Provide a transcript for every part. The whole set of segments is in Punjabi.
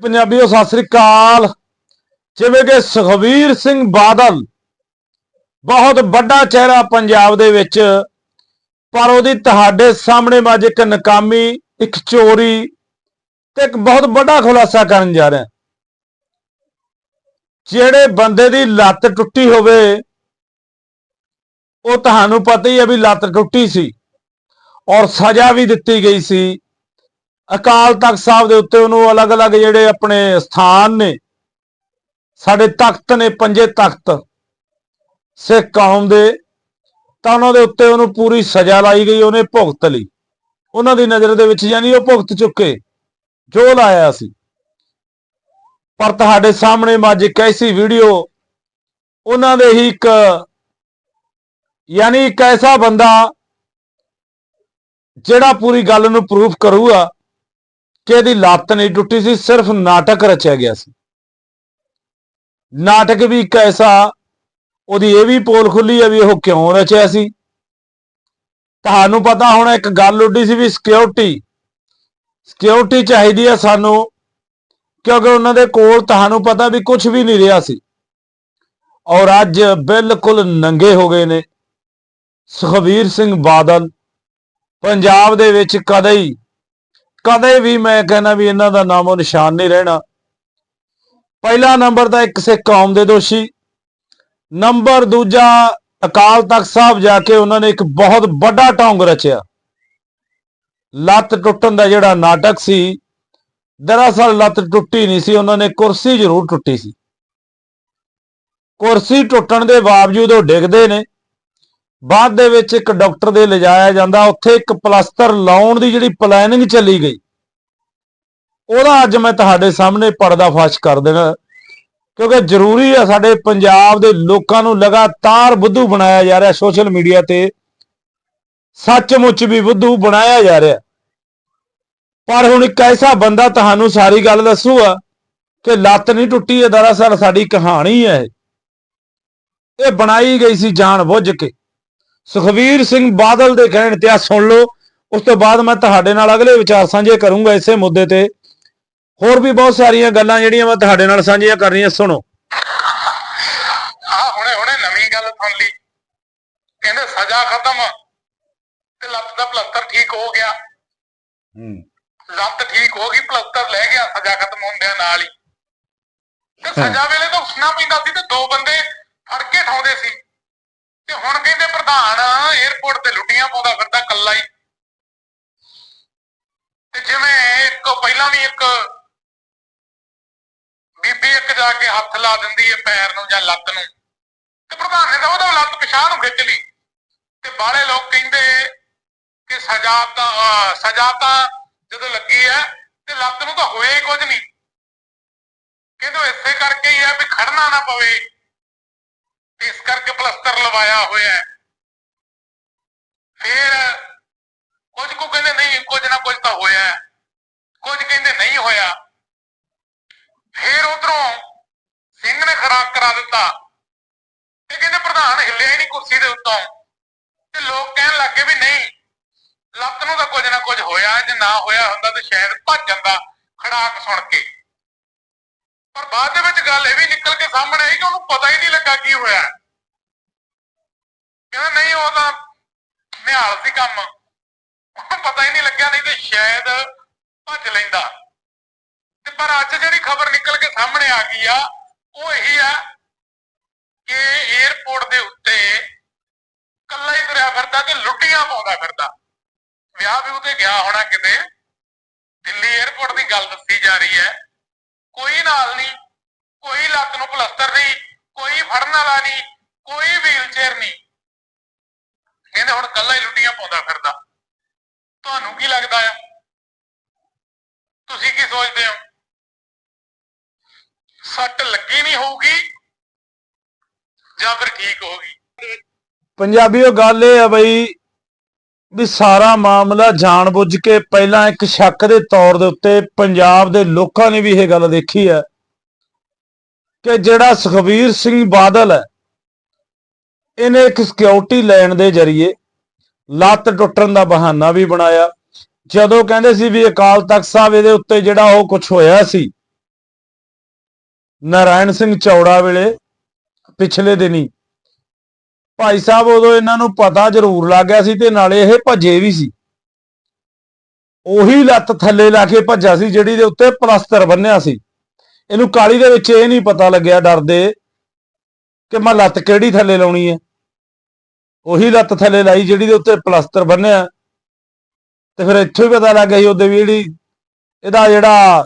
ਪੰਜਾਬੀਓ, ਸਤਿ ਸ੍ਰੀ ਅਕਾਲ। ਜਿਵੇਂ ਕਿ ਸੁਖਵੀਰ ਸਿੰਘ ਬਾਦਲ ਬਹੁਤ ਵੱਡਾ ਚਿਹਰਾ ਪੰਜਾਬ ਦੇ ਵਿੱਚ, ਪਰ ਉਹਦੀ ਤੁਹਾਡੇ ਸਾਹਮਣੇ ਮੈਂ ਇੱਕ ਨਕਾਮੀ, ਇੱਕ ਚੋਰੀ ਤੇ ਇੱਕ ਬਹੁਤ ਵੱਡਾ ਖੁਲਾਸਾ ਕਰਨ ਜਾ ਰਿਹਾ। ਜਿਹੜੇ ਬੰਦੇ ਦੀ ਲੱਤ ਟੁੱਟੀ ਹੋਵੇ, ਉਹ ਤੁਹਾਨੂੰ ਪਤਾ ਹੀ ਹੈ ਵੀ ਲੱਤ ਟੁੱਟੀ ਸੀ ਔਰ ਸਜ਼ਾ ਵੀ ਦਿੱਤੀ ਗਈ ਸੀ। ਅਕਾਲ ਤਖਤ ਸਾਹਿਬ ਦੇ ਉੱਤੇ ਉਹਨੂੰ ਅਲੱਗ-ਅਲੱਗ ਜਿਹੜੇ ਆਪਣੇ ਸਥਾਨ ਨੇ, ਸਾਡੇ ਤਖਤ ਨੇ ਪੰਜੇ ਤਖਤ ਸਿੱਖ ਕੌਮ ਦੇ, ਤਾਂ ਉਹਨਾਂ ਦੇ ਉੱਤੇ ਉਹਨੂੰ ਪੂਰੀ ਸਜ਼ਾ ਲਾਈ ਗਈ, ਉਹਨੇ ਭੁਗਤ ਲਈ। ਉਹਨਾਂ ਦੀ ਨਜ਼ਰ ਦੇ ਵਿੱਚ ਯਾਨੀ ਉਹ ਭੁਗਤ ਚੁੱਕੇ, ਜੋ ਲਾਇਆ ਸੀ। ਪਰ ਤੁਹਾਡੇ ਸਾਹਮਣੇ ਮੈਂ ਇੱਕ ਐਸੀ ਵੀਡੀਓ, ਉਹਨਾਂ ਦੇ ਹੀ ਇੱਕ ਯਾਨੀ ਇੱਕ ਐਸਾ ਬੰਦਾ, ਜਿਹੜਾ ਪੂਰੀ ਗੱਲ ਨੂੰ ਪ੍ਰੂਫ ਕਰੂਗਾ ਕਿ ਇਹਦੀ ਲੱਤ ਨਹੀਂ ਟੁੱਟੀ ਸੀ, ਸਿਰਫ ਨਾਟਕ ਰਚਿਆ ਗਿਆ ਸੀ। ਨਾਟਕ ਵੀ ਇੱਕ ਐਸਾ, ਉਹਦੀ ਇਹ ਵੀ ਪੋਲ ਖੁੱਲੀ ਹੈ ਵੀ ਉਹ ਕਿਉਂ ਰਚਿਆ ਸੀ। ਤੁਹਾਨੂੰ ਪਤਾ ਹੋਣਾ ਇੱਕ ਗੱਲ ਉੱਡੀ ਸੀ ਵੀ ਸਿਕਿਉਰਿਟੀ ਸਿਕਿਉਰਿਟੀ ਚਾਹੀਦੀ ਹੈ ਸਾਨੂੰ, ਕਿਉਂਕਿ ਉਹਨਾਂ ਦੇ ਕੋਲ ਤੁਹਾਨੂੰ ਪਤਾ ਵੀ ਕੁਝ ਵੀ ਨਹੀਂ ਰਿਹਾ ਸੀ। ਔਰ ਅੱਜ ਬਿਲਕੁਲ ਨੰਗੇ ਹੋ ਗਏ ਨੇ। ਸੁਖਵੀਰ ਸਿੰਘ ਬਾਦਲ, ਪੰਜਾਬ ਦੇ ਵਿੱਚ ਕਦੇ ਹੀ ਕਦੇ ਵੀ ਮੈਂ ਕਹਿੰਦਾ ਵੀ ਇਹਨਾਂ ਦਾ ਨਾਮੋ ਨਿਸ਼ਾਨ ਨਹੀਂ ਰਹਿਣਾ। ਪਹਿਲਾ ਨੰਬਰ ਤਾਂ ਇੱਕ ਸਿੱਖ ਕੌਮ ਦੇ ਦੋਸ਼ੀ। ਨੰਬਰ ਦੂਜਾ ਅਕਾਲ ਤਖਤ ਸਾਹਿਬ ਜਾ ਕੇ ਉਹਨਾਂ ਨੇ ਇੱਕ ਬਹੁਤ ਵੱਡਾ ਟੌਂਗ ਰਚਿਆ। ਲੱਤ ਟੁੱਟਣ ਦਾ ਜਿਹੜਾ ਨਾਟਕ ਸੀ, ਦਰਅਸਲ ਲੱਤ ਟੁੱਟੀ ਨਹੀਂ ਸੀ, ਉਹਨਾਂ ਨੇ ਕੁਰਸੀ ਜ਼ਰੂਰ ਟੁੱਟੀ ਸੀ। ਕੁਰਸੀ ਟੁੱਟਣ ਦੇ ਬਾਵਜੂਦ ਉਹ ਡਿੱਗਦੇ ਨੇ। ਬਾਅਦ ਦੇ ਵਿੱਚ ਇੱਕ ਡਾਕਟਰ ਦੇ ਲਿਜਾਇਆ ਜਾਂਦਾ। ਉੱਥੇ ਇੱਕ ਪਲਾਸਟਰ ਲਾਉਣ ਦੀ ਜਿਹੜੀ ਪਲੈਨਿੰਗ ਚੱਲੀ ਗਈ। ਉਹਦਾ ਅੱਜ ਮੈਂ ਤੁਹਾਡੇ ਸਾਹਮਣੇ ਪਰਦਾਫਾਸ਼ ਕਰ ਦੇਣਾ। ਕਿਉਂਕਿ ਜ਼ਰੂਰੀ ਹੈ ਸਾਡੇ ਪੰਜਾਬ ਦੇ ਲੋਕਾਂ ਨੂੰ ਲਗਾਤਾਰ ਬੁੱਧੂ ਬਣਾਇਆ ਜਾ ਰਿਹਾ ਸੋਸ਼ਲ ਮੀਡੀਆ ਤੇ। ਸੱਚਮੁੱਚ ਵੀ ਬੁੱਧੂ ਬਣਾਇਆ ਜਾ ਰਿਹਾ। ਪਰ ਹੁਣ ਇੱਕ ਐਸਾ ਬੰਦਾ ਤੁਹਾਨੂੰ ਸਾਰੀ ਗੱਲ ਦੱਸੂਗਾ ਕਿ ਲੱਤ ਨਹੀਂ ਟੁੱਟੀ, ਇਹ ਦਰਅਸਲ ਸਾਡੀ ਕਹਾਣੀ ਹੈ ਇਹ ਬਣਾਈ ਗਈ ਸੀ ਜਾਣ ਬੁੱਝ ਕੇ। ਸੁਖਵੀਰ ਸਿੰਘ ਬਾਦਲ ਦੇ ਕਹਿਣ ਤੇ ਆ ਸੁਣ ਲਓ। ਉਸ ਤੋਂ ਬਾਅਦ ਮੈਂ ਤੁਹਾਡੇ ਨਾਲ ਅਗਲੇ ਵਿਚਾਰ ਸਾਂਝੇ ਕਰੂੰਗਾ ਇਸੇ ਮੁੱਦੇ ਤੇ। ਹੋਰ ਵੀ ਬਹੁਤ ਸਾਰੀਆਂ ਗੱਲਾਂ ਜਿਹੜੀਆਂ ਮੈਂ ਤੁਹਾਡੇ ਨਾਲ ਸਾਂਝੀਆਂ ਕਰਨੀਆਂ ਸੁਣੋ। ਆ ਹੁਣੇ ਹੁਣੇ ਨਵੀਂ ਗੱਲ ਸੁਣ ਲਈ। ਕਹਿੰਦੇ ਸਜ਼ਾ ਖਤਮ ਤੇ ਲੱਤ ਦਾ ਪਲਸਤਰ ਠੀਕ ਹੋ ਗਿਆ। ਲੱਤ ਠੀਕ ਹੋ ਗਈ ਪਲਸਤਰ ਲੈ ਗਿਆ ਸਜ਼ਾ ਖਤਮ ਹੁੰਦਿਆਂ ਨਾਲ ਹੀ। ਤੇ ਸਜ਼ਾ ਵੇਲੇ ਤਾਂ ਉੱਠਣਾ ਪੈਂਦਾ ਸੀ ਤੇ ਦੋ ਬੰਦੇ ਫੜ ਕੇ ਠਾਉਂਦੇ ਸੀ। ਤੇ ਹੁਣ ਕਹਿੰਦੇ ਪ੍ਰਧਾਨ 에어ਪੋਰਟ ਤੇ ਲੁੱਟੀਆਂ ਪਾਉਂਦਾ ਫਿਰਦਾ ਕੱਲਾ ਹੀ। ਤੇ ਜਿਵੇਂ ਇੱਕ, ਪਹਿਲਾਂ ਵੀ ਇੱਕ ਬੀਬੀ ਇੱਕ ਜਾ ਕੇ ਹੱਥ ਲਾ ਦਿੰਦੀ ਹੈ ਪੈਰ ਨੂੰ ਜਾਂ ਲੱਤ ਨੂੰ। ਤੇ ਪ੍ਰਧਾਨ ਨੇ ਤਾਂ ਉਹਦਾ ਲੱਤ ਪਿਛਾਂ ਨੂੰ ਖਿੱਚ ਲਈ। ਤੇ ਬਾਹਲੇ ਲੋਕ ਕਹਿੰਦੇ ਕਿ ਸਜ਼ਾ ਤਾਂ ਸਜ਼ਾ ਤਾਂ ਜਦੋਂ ਲੱਗੀ ਹੈ ਤੇ ਲੱਤ ਨੂੰ ਤਾਂ ਹੋਇਆ ਹੀ ਕੁਝ ਨਹੀਂ। ਕਹਿੰਦੇ ਇਸੇ ਕਰਕੇ ਹੀ ਹੈ ਵੀ ਖੜਨਾ ਨਾ ਪਵੇ। ਕਰਕੇ ਪਲਸਤਰ ਲਵਾਇਆ ਹੋਇਆ ਹੈ। ਫਿਰ ਕੁਝ ਕੁ ਕਹਿੰਦੇ ਨਹੀਂ, ਕੁਝ ਨਾ ਕੁਝ ਤਾਂ ਹੋਇਆ ਹੈ। ਕੁਝ ਕਹਿੰਦੇ ਨਹੀਂ ਹੋਇਆ। ਫਿਰ ਉਧਰੋਂ ਸਿੰਘ ਨੇ ਖਰਾਕ ਕਰਾ ਦਿੱਤਾ। ਤੇ ਕਹਿੰਦੇ ਪ੍ਰਧਾਨ ਹਿੱਲਿਆ ਹੀ ਨਹੀਂ ਕੁਰਸੀ ਦੇ ਉੱਤੋਂ। ਤੇ ਲੋਕ ਕਹਿਣ ਲੱਗੇ ਵੀ ਨਹੀਂ, ਲੱਤ ਨੂੰ ਤਾਂ ਕੁਝ ਨਾ ਕੁਝ ਹੋਇਆ, ਜੇ ਨਾ ਹੋਇਆ ਹੁੰਦਾ ਤਾਂ ਸ਼ਾਇਦ ਭੱਜ ਜਾਂਦਾ ਖੜਾਕ ਸੁਣ ਕੇ। ਪਰ ਬਾਅਦ ਦੇ ਵਿੱਚ ਗੱਲ ਇਹ ਵੀ ਨਿਕਲ ਕੇ ਸਾਹਮਣੇ ਆਈ ਕਿ ਉਹਨੂੰ ਪਤਾ ਹੀ ਨਹੀਂ ਲੱਗਾ ਕੀ ਹੋਇਆ। ਕਹਿੰਦਾ ਨਹੀਂ, ਉਹ ਤਾਂ ਨਿਹਾਲ ਸੀ ਕੰਮ। ਪਤਾ ਹੀ ਨਹੀਂ ਲੱਗਿਆ, ਨਹੀਂ ਤੇ ਸ਼ਾਇਦ ਭੱਜ ਲੈਂਦਾ। ਤੇ ਪਰ ਅੱਜ ਜਿਹੜੀ ਖਬਰ ਨਿਕਲ ਕੇ ਸਾਹਮਣੇ ਆ ਗਈ ਆ, ਉਹ ਇਹੀ ਆ ਕਿ ਏਅਰਪੋਰਟ ਦੇ ਉੱਤੇ ਇਕੱਲਾ ਹੀ ਤੁਰਿਆ ਫਿਰਦਾ ਤੇ ਲੁੱਟੀਆਂ ਪਾਉਂਦਾ ਫਿਰਦਾ। ਵਿਆਹ ਵੀ ਤੇ ਗਿਆ ਹੋਣਾ ਕਿਤੇ। ਦਿੱਲੀ ਏਅਰਪੋਰਟ ਦੀ ਗੱਲ ਦੱਸੀ ਜਾ ਰਹੀ ਹੈ। ਕੋਈ ਨਾਲ ਨੀ ਕੋਈ ਲੱਤ ਨੂੰ ਪਲਸਤਰ ਨੀ ਕੋਈ ਫੜਨ ਵਾਲਾ ਨੀ ਕੋਈ ਵੀਲਚੇਅਰ ਨੀ ਕਹਿੰਦੇ ਹੁਣ ਕੱਲਾ ਹੀ ਲੁੱਟੀਆਂ ਪਾਉਂਦਾ ਫਿਰਦਾ। ਤੁਹਾਨੂੰ ਕੀ ਲੱਗਦਾ ਆ? ਤੁਸੀਂ ਕੀ ਸੋਚਦੇ ਹੋ? ਸੱਟ ਲੱਗੀ ਨਹੀਂ ਹੋਊਗੀ ਜਾਂ ਫਿਰ ਠੀਕ ਹੋਊਗੀ ਪੰਜਾਬੀਓ, ਗੱਲ ਇਹ ਆ ਬਈ ਵੀ ਸਾਰਾ ਮਾਮਲਾ ਜਾਣਬੁੱਝ ਕੇ ਪਹਿਲਾਂ ਇੱਕ ਸ਼ੱਕ ਦੇ ਤੌਰ ਦੇ ਉੱਤੇ ਪੰਜਾਬ ਦੇ ਲੋਕਾਂ ਨੇ ਵੀ ਇਹ ਗੱਲ ਦੇਖੀ ਹੈ ਕਿ ਜਿਹੜਾ ਸੁਖਵੀਰ ਸਿੰਘ ਬਾਦਲ ਹੈ ਇਹਨੇ ਇੱਕ ਸਿਕਿਉਰਿਟੀ ਲੈਣ ਦੇ ਜ਼ਰੀਏ ਲੱਤ ਟੁੱਟਣ ਦਾ ਬਹਾਨਾ ਵੀ ਬਣਾਇਆ। ਜਦੋਂ ਕਹਿੰਦੇ ਸੀ ਵੀ ਅਕਾਲ ਤਖਤ ਸਾਹਿਬ ਇਹਦੇ ਉੱਤੇ ਜਿਹੜਾ ਉਹ ਕੁਝ ਹੋਇਆ ਸੀ, ਨਾਰਾਇਣ ਸਿੰਘ ਚੌੜਾ ਵੇਲੇ ਪਿਛਲੇ ਦਿਨੀ, ਭਾਈ ਸਾਹਿਬ ਉਦੋਂ ਇਹਨਾਂ ਨੂੰ ਪਤਾ ਜ਼ਰੂਰ ਲੱਗ ਗਿਆ ਸੀ ਤੇ ਨਾਲੇ ਇਹ ਭੱਜੇ ਵੀ ਸੀ। ਉਹੀ ਲੱਤ ਥੱਲੇ ਲਾ ਕੇ ਭੱਜਾ ਸੀ ਜਿਹੜੀ ਦੇ ਉੱਤੇ ਪਲਸਤਰ ਬੰਨਿਆ ਸੀ। ਇਹਨੂੰ ਕਾਲੀ ਦੇ ਵਿੱਚ ਇਹ ਨਹੀਂ ਪਤਾ ਲੱਗਿਆ ਡਰਦੇ ਕਿ ਮੈਂ ਲੱਤ ਕਿਹੜੀ ਥੱਲੇ ਲਾਉਣੀ ਹੈ। ਉਹੀ ਲੱਤ ਥੱਲੇ ਲਾਈ ਜਿਹੜੀ ਦੇ ਉੱਤੇ ਪਲਸਤਰ ਬੰਨਿਆ ਤੇ ਫਿਰ ਇੱਥੋਂ ਹੀ ਪਤਾ ਲੱਗ ਗਿਆ ਸੀ ਉਹਦੇ ਵੀ ਜਿਹੜੀ ਇਹਦਾ ਜਿਹੜਾ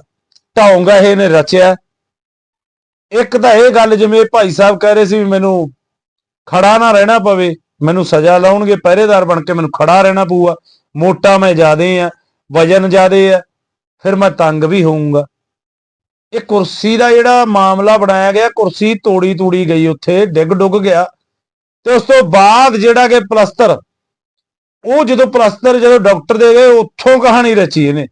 ਢੌਂਗ ਹੈ ਇਹਨੇ ਰਚਿਆ। ਇੱਕ ਤਾਂ ਇਹ ਗੱਲ ਜਿਵੇਂ ਭਾਈ ਸਾਹਿਬ ਕਹਿ ਰਹੇ ਸੀ ਵੀ ਮੈਨੂੰ ਖੜਾ ਨਾ ਰਹਿਣਾ ਪਵੇ, ਮੈਨੂੰ ਸਜ਼ਾ ਲਾਉਣਗੇ, ਪਹਿਰੇਦਾਰ ਬਣ ਕੇ ਮੈਨੂੰ ਖੜਾ ਰਹਿਣਾ ਪਊਗਾ। ਮੋਟਾ ਮੈਂ ਜ਼ਿਆਦੇ ਆ, ਵਜਨ ਜ਼ਿਆਦੇ ਆ, ਫਿਰ ਮੈਂ ਤੰਗ ਵੀ ਹੋਊਂਗਾ। ਇਹ ਕੁਰਸੀ ਦਾ ਜਿਹੜਾ ਮਾਮਲਾ ਬਣਾਇਆ ਗਿਆ, ਕੁਰਸੀ ਤੋੜੀ ਤੂੜੀ ਗਈ ਉੱਥੇ ਡਿੱਗ ਡੁੱਗ ਗਿਆ। ਤੇ ਉਸ ਤੋਂ ਬਾਅਦ ਜਿਹੜਾ ਕਿ ਪਲਸਤਰ, ਉਹ ਜਦੋਂ ਪਲਸਤਰ ਜਦੋਂ ਡਾਕਟਰ ਦੇ ਗਏ, ਉੱਥੋਂ ਕਹਾਣੀ ਰਚੀ ਇਹਨੇ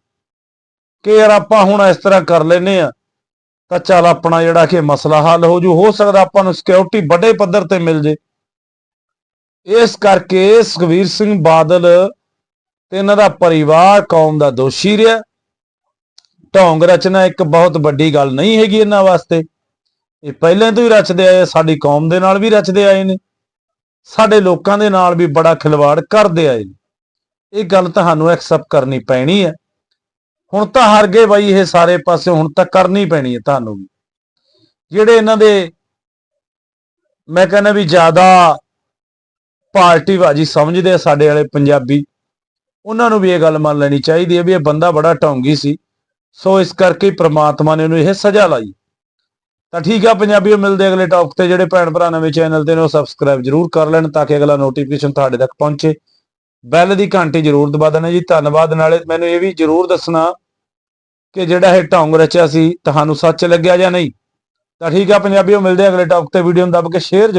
ਕਿ ਯਾਰ ਆਪਾਂ ਹੁਣ ਇਸ ਤਰ੍ਹਾਂ ਕਰ ਲੈਨੇ ਆ ਤਾਂ ਚੱਲ ਆਪਣਾ ਜਿਹੜਾ ਕਿ ਮਸਲਾ ਹੱਲ ਹੋ ਜੂ, ਹੋ ਸਕਦਾ ਆਪਾਂ ਨੂੰ ਸਿਕਿਉਰਿਟੀ ਵੱਡੇ ਪੱਧਰ ਤੇ ਮਿਲ ਜੇ। ਇਸ ਕਰਕੇ ਸੁਖਵੀਰ ਸਿੰਘ ਬਾਦਲ ਤੇ ਇਹਨਾਂ ਦਾ ਪਰਿਵਾਰ, ਕੌਮ ਦਾ ਦੋਸ਼ੀ ਰਿਹਾ। ਢੋਂਗ ਰਚਨਾ ਇੱਕ ਬਹੁਤ ਵੱਡੀ ਗੱਲ ਨਹੀਂ ਹੈਗੀ ਇਹਨਾਂ ਵਾਸਤੇ। ਇਹ ਪਹਿਲਾਂ ਤੋਂ ਹੀ ਰਚਦੇ ਆਏ ਸਾਡੀ ਕੌਮ ਦੇ ਨਾਲ ਵੀ ਰਚਦੇ ਆਏ ਨੇ। ਸਾਡੇ ਲੋਕਾਂ ਦੇ ਨਾਲ ਵੀ ਬੜਾ ਖਿਲਵਾੜ ਕਰਦੇ ਆਏ ਨੇ। ਇਹ ਗੱਲ ਤੁਹਾਨੂੰ ਐਕਸੈਪਟ ਕਰਨੀ ਪੈਣੀ ਹੈ। ਹੁਣ ਤਾਂ ਹਰ ਗਏ ਬਾਈ ਇਹ ਸਾਰੇ ਪਾਸੇ, ਹੁਣ ਤਾਂ ਕਰਨੀ ਪੈਣੀ ਹੈ ਤੁਹਾਨੂੰ ਵੀ। ਜਿਹੜੇ ਇਹਨਾਂ ਦੇ ਮੈਂ ਕਹਿੰਦਾ ਵੀ ਜ਼ਿਆਦਾ ਪਾਰਟੀ ਬਾਜੀ ਸਮਝਦੇ ਆ ਸਾਡੇ ਵਾਲੇ ਪੰਜਾਬੀ, ਉਹਨਾਂ ਨੂੰ ਵੀ ਇਹ ਗੱਲ ਮੰਨ ਲੈਣੀ ਚਾਹੀਦੀ ਹੈ ਵੀ ਇਹ ਬੰਦਾ ਬੜਾ ਢੌਂਗੀ ਸੀ। ਸੋ ਇਸ ਕਰਕੇ ਹੀ ਪ੍ਰਮਾਤਮਾ ਨੇ ਉਹਨੂੰ ਇਹ ਸਜ਼ਾ ਲਾਈ। ਤਾਂ ਠੀਕ ਆ, ਪੰਜਾਬੀਓ, ਮਿਲਦੇ ਅਗਲੇ ਟੌਪਿਕ ਤੇ। ਜਿਹੜੇ ਭੈਣ ਭਰਾ ਨਵੇਂ ਚੈਨਲ ਤੇ ਨੇ, ਉਹ ਸਬਸਕ੍ਰਾਈਬ ਜਰੂਰ ਕਰ ਲੈਣ ਤਾਂ ਕਿ ਅਗਲਾ ਨੋਟੀਫਿਕੇਸ਼ਨ ਤੁਹਾਡੇ ਤੱਕ ਪਹੁੰਚੇ। ਬੈਲ ਦੀ ਘੰਟੀ ਜਰੂਰ ਦਬਾ ਦੇਣਾ ਜੀ। ਧੰਨਵਾਦ। ਨਾਲੇ ਮੈਨੂੰ ਇਹ ਵੀ ਜਰੂਰ ਦੱਸਣਾ ਕਿ ਜਿਹੜਾ ਇਹ ਢੌਂਗ ਰਚਿਆ ਸੀ, ਤੁਹਾਨੂੰ ਸੱਚ ਲੱਗਿਆ ਜਾਂ ਨਹੀਂ? ਤਾਂ ਠੀਕ ਆ, ਪੰਜਾਬੀਓ, ਮਿਲਦੇ ਅਗਲੇ ਟੌਪਿਕ ਤੇ। ਵੀਡੀਓ ਨੂੰ ਦੱਬ ਕੇ ਸ਼ੇਅਰ